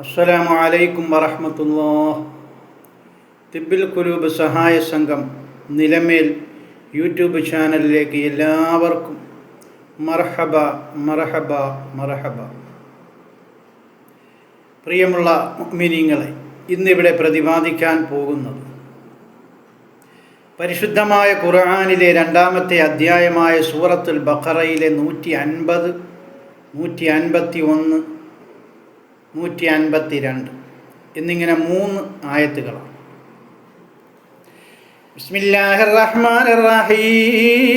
അസ്സലാമു അലൈക്കും വറഹമത്തുല്ലാ തിബിൽ കുലൂബ് സഹായ സംഘം നിലമേൽ യൂട്യൂബ് ചാനലിലേക്ക് എല്ലാവർക്കും മർഹബ മർഹബ മർഹബ. പ്രിയമുള്ള മിനിങ്ങളെ ഇന്നിവിടെ പ്രതിപാദിക്കാൻ പോകുന്നത് പരിശുദ്ധമായ ഖുർആാനിലെ രണ്ടാമത്തെ അധ്യായമായ സൂറത്തുൽ ബഖറയിലെ നൂറ്റി അൻപത് നൂറ്റി അൻപത്തി ഒന്ന് നൂറ്റി അൻപത്തി രണ്ട് എന്നിങ്ങനെ മൂന്ന് ആയത്തുകളാണ് ബിസ്മില്ലാഹിർ റഹ്മാനിർ റഹീം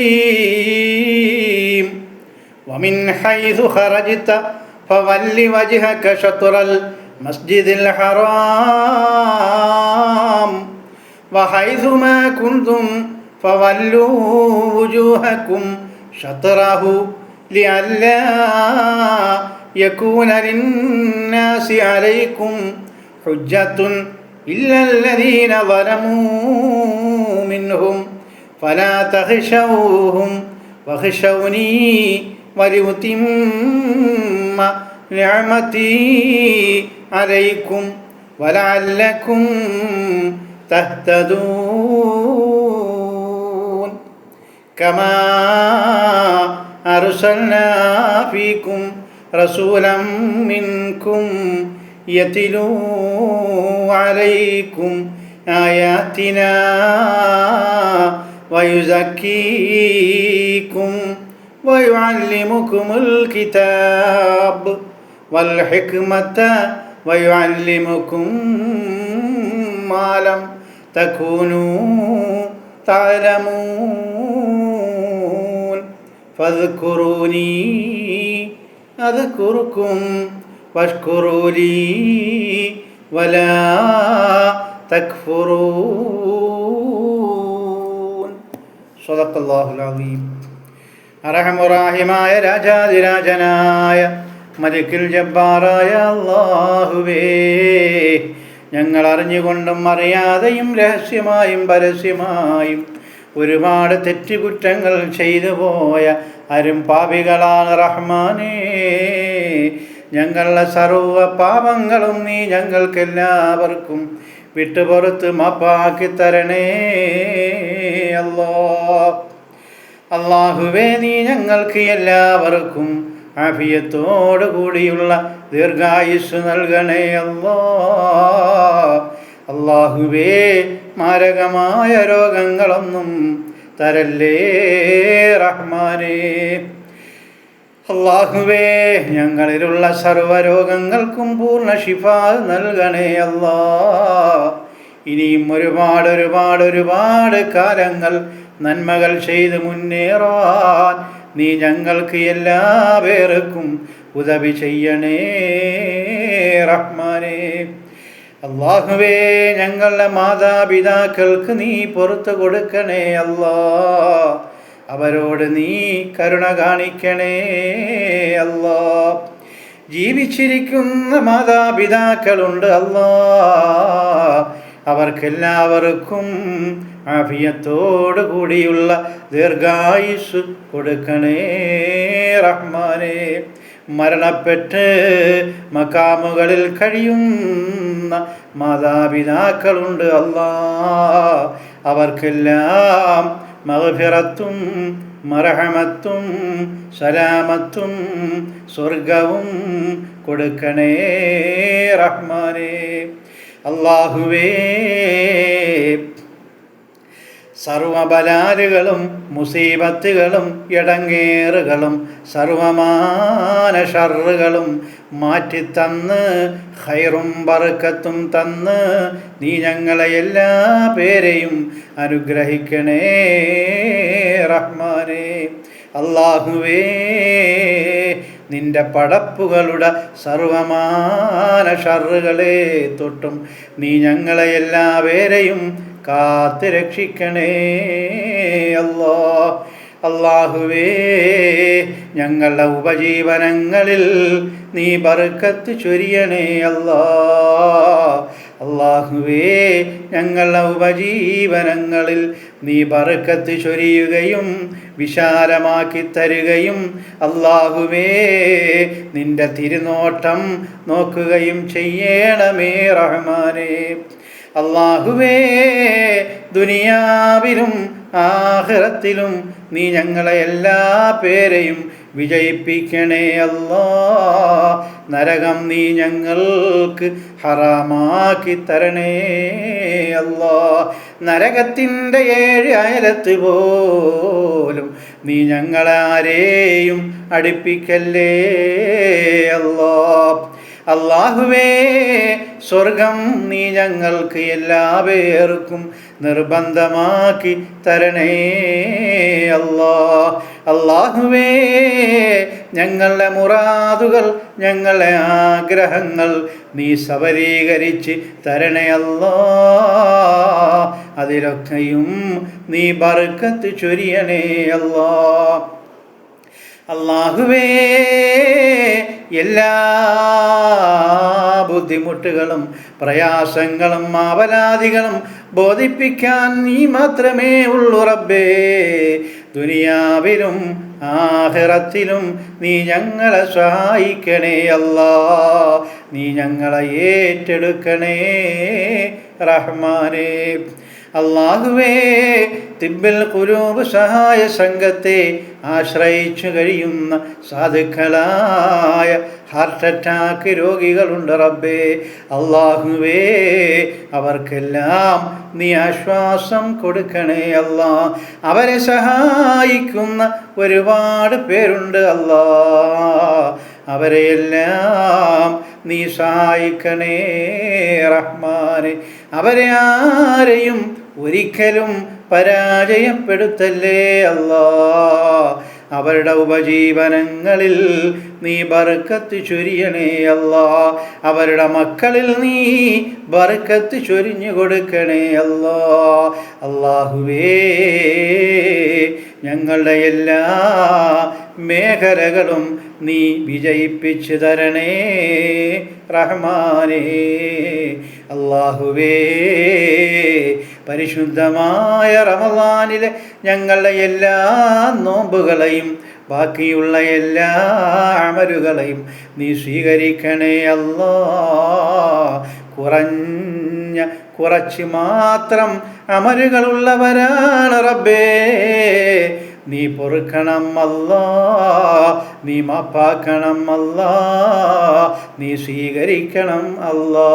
ومن حيث خرجت فول وجهك شطر المسجد الحرام وحيث ما كنتم فولوا وجوهكم شطره لئلا يكون للناس عليكم حجة إلا الذين ظلموا منهم فلا تخشوهم واخشوني ولأتم نعمتي عليكم ولعلكم تهتدون كما أرسلنا فيكم رسولا منكم يتلو عليكم آياتنا ويزكيكم ويعلمكم الكتاب والحكمة ويعلمكم ما لم تكونوا تعلمون فاذكروني അത് കുറുക്കും. വഷ്കുറൂലി വല തക്ഫുറൂൻ രാജാതിരാജനായ മലിക്കിൽ ജബ്ബാറായ അള്ളാഹുവേ ഞങ്ങൾ അറിഞ്ഞുകൊണ്ടും അറിയാതെയും രഹസ്യമായും പരസ്യമായും ഒരുപാട് തെറ്റുകുറ്റങ്ങൾ ചെയ്തു പോയ അരും പാപികളാണ് റഹ്മാനേ. ഞങ്ങളുടെ സർവ പാപങ്ങളും നീ ഞങ്ങൾക്കെല്ലാവർക്കും വിട്ടുപുറത്ത് മാപ്പാക്കി തരണേ. അല്ലോ അള്ളാഹുവേ നീ ഞങ്ങൾക്ക് എല്ലാവർക്കും അഭിയത്തോടു കൂടിയുള്ള ദീർഘായുസ് നൽകണേ. അല്ലോ അള്ളാഹുവേ മാരകമായ രോഗങ്ങളൊന്നും തരല്ലേ റഹ്മാനേ. അള്ളാഹുവേ ഞങ്ങളിലുള്ള സർവരോഗങ്ങൾക്കും പൂർണ ഷിഫ നൽകണേ അല്ലാ. ഇനിയും ഒരുപാട് ഒരുപാട് ഒരുപാട് കാലങ്ങൾ നന്മകൾ ചെയ്ത് മുന്നേറാൻ നീ ഞങ്ങൾക്ക് എല്ലാ പേർക്കും ഉദവി ചെയ്യണേ റഹ്മാനേ. അള്ളാഹുവേ ഞങ്ങളുടെ മാതാപിതാക്കൾക്ക് നീ പുറത്തു കൊടുക്കണേ അല്ലാ. അവരോട് നീ കരുണ കാണിക്കണേ അല്ലാ. ജീവിച്ചിരിക്കുന്ന മാതാപിതാക്കളുണ്ട് അല്ലാ. അവർക്കെല്ലാവർക്കും അഭിയത്തോടു കൂടിയുള്ള ദീർഘായുസ് കൊടുക്കണേ റഹ്മാനെ. മരണപ്പെട്ട് മക്കാമുകളിൽ കഴിയുന്ന മാതാപിതാക്കളുണ്ട് അല്ലാ. അവർക്കെല്ലാം മഹഫിറത്തും മറഹമത്തും സലാമത്തും സ്വർഗവും കൊടുക്കണേ റഹ്മാനേ. അള്ളാഹുവേ സർവബലാലുകളും മുസീബത്തുകളും ഇടങ്ങേറുകളും സർവമാന ഷറുകളും മാറ്റിത്തന്ന് ഹൈറും പറക്കത്തും തന്ന് നീ ഞങ്ങളെ എല്ലാ പേരെയും അനുഗ്രഹിക്കണേ റഹ്മാനേ. അള്ളാഹുവേ നിന്റെ പടപ്പുകളുടെ സർവമാന ഷറുകളെ തൊട്ടും നീ ഞങ്ങളെ എല്ലാവരെയും കാത്ത് രക്ഷിക്കണേ. അല്ലോ അള്ളാഹുവേ ഞങ്ങളുടെ ഉപജീവനങ്ങളിൽ നീ ബർക്കത്ത് ചൊരിയണേ. അല്ലാ അള്ളാഹുവേ ഞങ്ങളുടെ ഉപജീവനങ്ങളിൽ നീ ബറുക്കത്ത് ചൊരിയുകയും വിശാലമാക്കി തരുകയും അള്ളാഹുവേ നിന്റെ തിരുനോട്ടം നോക്കുകയും ചെയ്യണമേ റഹ്മാനേ. അള്ളാഹുവേ ദുനിയാവിലും ആഹ്റത്തിലും നീ ഞങ്ങളെ എല്ലാ പേരെയും വിജയിപ്പിക്കണേ അല്ലോ. നരകം നീ ഞങ്ങൾക്ക് ഹറാമാക്കി തരണേ അല്ലോ. നരകത്തിന്റെ ഏഴ് അയലത്ത് പോലും നീ ഞങ്ങളാരെയും അടുപ്പിക്കല്ലേ അല്ലാ. അള്ളാഹുവേ സ്വർഗം നീ ഞങ്ങൾക്ക് എല്ലാ പേർക്കും നിർബന്ധമാക്കി തരണേ. അല്ലാ അള്ളാഹുവേ ഞങ്ങളുടെ മുറാദുകൾ ഞങ്ങളുടെ ആഗ്രഹങ്ങൾ നീ സബലീകരിച്ച് തരണേ അല്ലാ. അതിലൊക്കെയും നീ ബർക്കത്ത് ചൊരിയണേ അല്ലാ. അള്ളാഹുവേ എല്ലാ ബുദ്ധിമുട്ടുകളും പ്രയാസങ്ങളും ആവലാദികളും ബോധിപ്പിക്കാൻ നീ മാത്രമേ ഉള്ളൂ റബ്ബേ. ദുനിയാവിലും ആഹിറത്തിലും നീ ഞങ്ങളെ സഹായിക്കണേ അല്ലാ. നീ ഞങ്ങളെ ഏറ്റെടുക്കണേ റഹ്മാനേ. അള്ളാഹുവേ തിബിൽ കുരൂപ് സഹായ സംഘത്തെ ആശ്രയിച്ചു കഴിയുന്ന സാധുക്കളായ ഹാർട്ട് അറ്റാക്ക് രോഗികളുണ്ട് റബ്ബേ. അള്ളാഹുവേ അവർക്കെല്ലാം നീ ആശ്വാസം കൊടുക്കണേ അല്ലാ. അവരെ സഹായിക്കുന്ന ഒരുപാട് പേരുണ്ട് അല്ലാ. അവരെയെല്ലാം നീ സഹായിക്കണേ റഹ്മാനെ. അവരെ ആരെയും ഒരിക്കലും പരാജയപ്പെടുത്തല്ലേ അല്ലാ. അവരുടെ ഉപജീവനങ്ങളിൽ നീ ബർക്കത്ത് ചൊരിയണേ അല്ലാ. അവരുടെ മക്കളിൽ നീ ബർക്കത്ത് ചൊരിഞ്ഞു കൊടുക്കണേ അല്ലാ. അള്ളാഹുവേ ഞങ്ങളുടെ എല്ലാ മേഖലകളും നീ വിജയിപ്പിച്ചു തരണേ റഹ്മാനേ. അള്ളാഹുവേ പരിശുദ്ധമായ റമദാനിലെ ഞങ്ങളുടെ എല്ലാ നോമ്പുകളെയും ബാക്കിയുള്ള എല്ലാ അമലുകളെയും നീ സ്വീകരിക്കണേ അല്ലോ. കുറഞ്ഞ കുറച്ച് മാത്രം അമലുകളുള്ളവരാണ് റബ്ബേ. നീ പൊറുക്കണം അല്ലാ നീ മാപ്പാക്കണം അല്ലാ നീ സ്വീകരിക്കണം അല്ലാ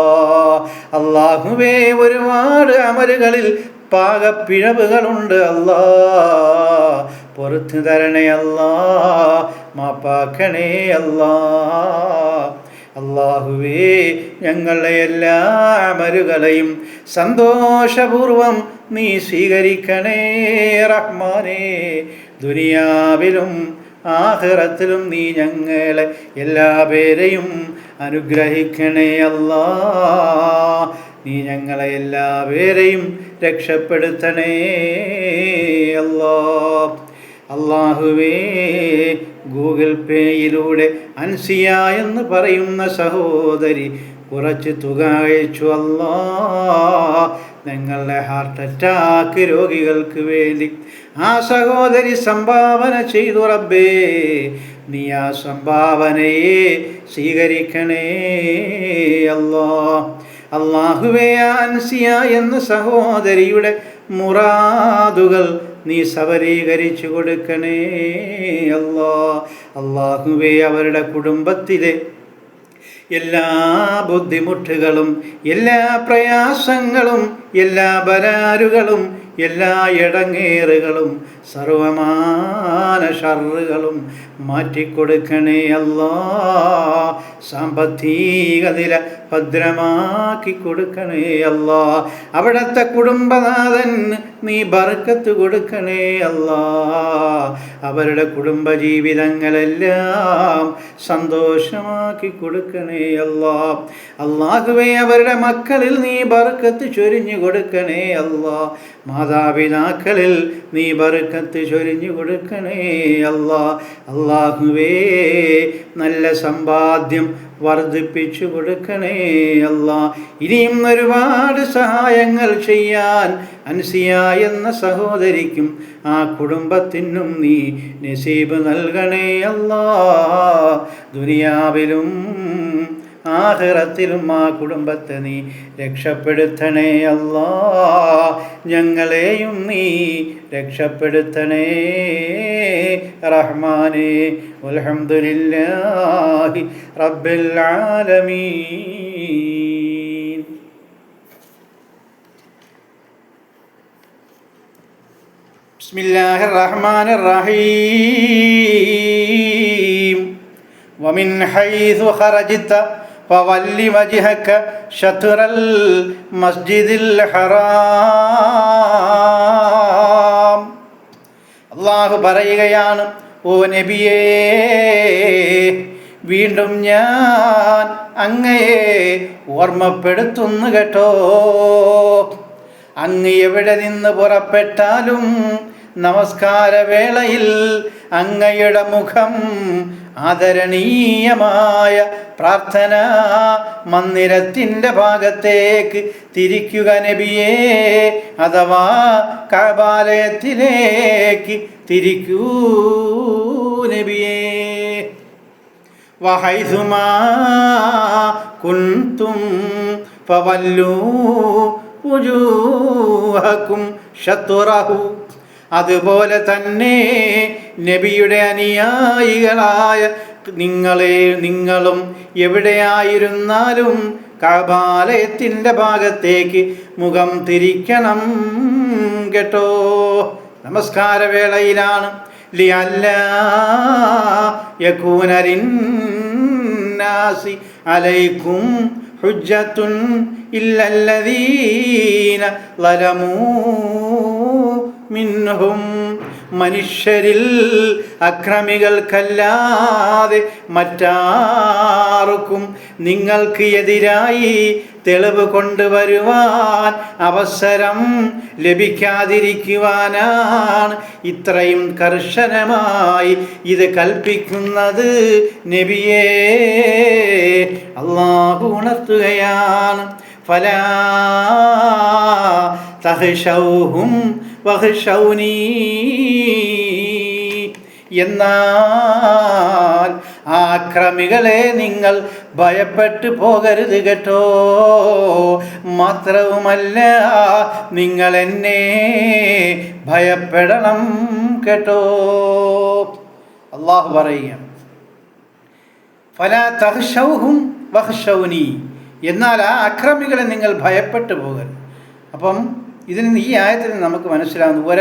അല്ലാഹുവേ ഒരുപാട് അമലുകളിൽ പാകപ്പിഴവുകളുണ്ട് അല്ലാ. പൊറത്തു തരണേ അല്ലാ മാപ്പാക്കണേ അല്ലാ. അള്ളാഹുവേ ഞങ്ങളുടെ എല്ലാ അമലുകളെയും സന്തോഷപൂർവം നീ സ്വീകരിക്കണേ റഹ്മാനേ. ദുനിയാവിലും ആഹ്റത്തിലും നീ ഞങ്ങളെ എല്ലാ പേരെയും അനുഗ്രഹിക്കണേ അല്ലാ. നീ ഞങ്ങളെ എല്ലാ പേരെയും രക്ഷപ്പെടുത്തണേ അല്ലാ. അള്ളാഹുവേ ഗൂഗിൾ പേയിലൂടെ അൻസിയ എന്ന് പറയുന്ന സഹോദരി കുറച്ച് തുക അയച്ചു അല്ലോ. നിങ്ങളുടെ ഹാർട്ട് അറ്റാക്ക് രോഗികൾക്ക് വേണ്ടി ആ സഹോദരി സംഭാവന ചെയ്തു റബ്ബേ. നീ ആ സംഭാവനയെ സ്വീകരിക്കണേ അല്ലോ. അള്ളാഹുവേ അൻസിയ എന്ന സഹോദരിയുടെ മുറാദുകൾ നീ സബലീകരിച്ചു കൊടുക്കണേ അല്ലോ. അള്ളാഹുവേ അവരുടെ കുടുംബത്തിലെ എല്ലാ ബുദ്ധിമുട്ടുകളും എല്ലാ പ്രയാസങ്ങളും എല്ലാ ബലാരുകളും എല്ലാ ഇടങ്ങേറുകളും സർവമാന ഷറുകളും മാറ്റിക്കൊടുക്കണേ അല്ലാ. സാമ്പത്തിക നില ഭദ്രമാക്കി കൊടുക്കണേ അല്ലാ. അവിടത്തെ കുടുംബനാഥൻ നീ ബർക്കത്ത് കൊടുക്കണേ അല്ലാ. അവരുടെ കുടുംബജീവിതങ്ങളെല്ലാം സന്തോഷമാക്കി കൊടുക്കണേ അല്ലാ. അള്ളാഹുവേ അവരുടെ മക്കളിൽ നീ ബർക്കത്ത് ചൊരിഞ്ഞു കൊടുക്കണേ അല്ലാ. മാതാപിതാക്കളിൽ നീ ബർക്കത്ത് ചൊരിഞ്ഞു കൊടുക്കണേ അല്ലാ. അള്ളാഹുവേ നല്ല സമ്പാദ്യം വർദ്ധിപ്പിച്ചു കൊടുക്കണേ അല്ല. ഇനിയും ഒരുപാട് സഹായങ്ങൾ ചെയ്യാൻ അൻസിയ എന്ന സഹോദരിക്കും ആ കുടുംബത്തിനും നീ നസീബ് നൽകണേ അല്ലാ. ദുനിയാവിലും ആഹിറത്തിലും ആ കുടുംബത്തെ നീ രക്ഷപ്പെടുത്തണേ അല്ലാ ഞങ്ങളെയും നീ രക്ഷപ്പെടുത്തണേ റഹ്മാനേ അൽഹംദുലില്ലാഹി റബ്ബിൽ ആലമീൻ بسم الله الرحمن الرحيم ومن حيث خرجت فول وجهك شطر المسجد الحرام അള്ളാഹു പറയുകയാണ് ഓ നബിയേ വീണ്ടും ഞാൻ അങ്ങയെ ഓർമ്മപ്പെടുത്തുന്നു കേട്ടോ അങ്ങ് എവിടെ നിന്ന് പുറപ്പെട്ടാലും നമസ്കാരവേളയിൽ അങ്ങയുടെ മുഖം ആദരണീയമായ പ്രാർത്ഥന മന്ദിരത്തിന്റെ ഭാഗത്തേക്ക് തിരിക്കുക നബിയേ അഥവാ കബാലയത്തിലേക്ക് തിരിക്കൂ നബിയേ. വഹൈസുമാ കുന്തും പവല്ലൂ ഉജൂഹക്കും ശത്തുറഹു അതുപോലെ തന്നെ നബിയുടെ അനുയായികളായ നിങ്ങളെ നിങ്ങളും എവിടെയായിരുന്നാലും കബാലയത്തിന്റെ ഭാഗത്തേക്ക് മുഖം തിരിക്കണം കേട്ടോ. നമസ്കാരവേളയിലാണ്. ലിയല്ല യകൂനരിന്നാസി അലൈക്കും ഹുജ്ജത്തുൻ ഇല്ലല്ലദീന ലലമൂ മിൻഹും മനുഷ്യരിൽ അക്രമികൾക്കല്ലാതെ മറ്റാർക്കും നിങ്ങൾക്ക് എതിരായി തെളിവ് കൊണ്ടുവരുവാൻ അവസരം ലഭിക്കാതിരിക്കുവാനാണ് ഇത്രയും കർശനമായി ഇത് കൽപ്പിക്കുന്നത് നബിയെ. അള്ളാഹു ഉണർത്തുകയാണ്. ഫലാ തഹ്ഷൗഹും വഹ്ഷൗനീ. എന്നാൽ ആക്രമികളെ നിങ്ങൾ ഭയപ്പെട്ടു പോകരുത് കേട്ടോ. മാത്രവുമല്ല നിങ്ങൾ എന്നെ ഭയപ്പെടണം കേട്ടോ. അള്ളാഹു പറയുക ഫല തഹ്ഷൗഹും വഹ്ഷൗനി. എന്നാൽ ആ അക്രമികളെ നിങ്ങൾ ഭയപ്പെട്ടു പോകരുത്. അപ്പം ഇതിന് ഈ ആയത്തിൽ നിന്ന് നമുക്ക് മനസ്സിലാവുന്നു ഒര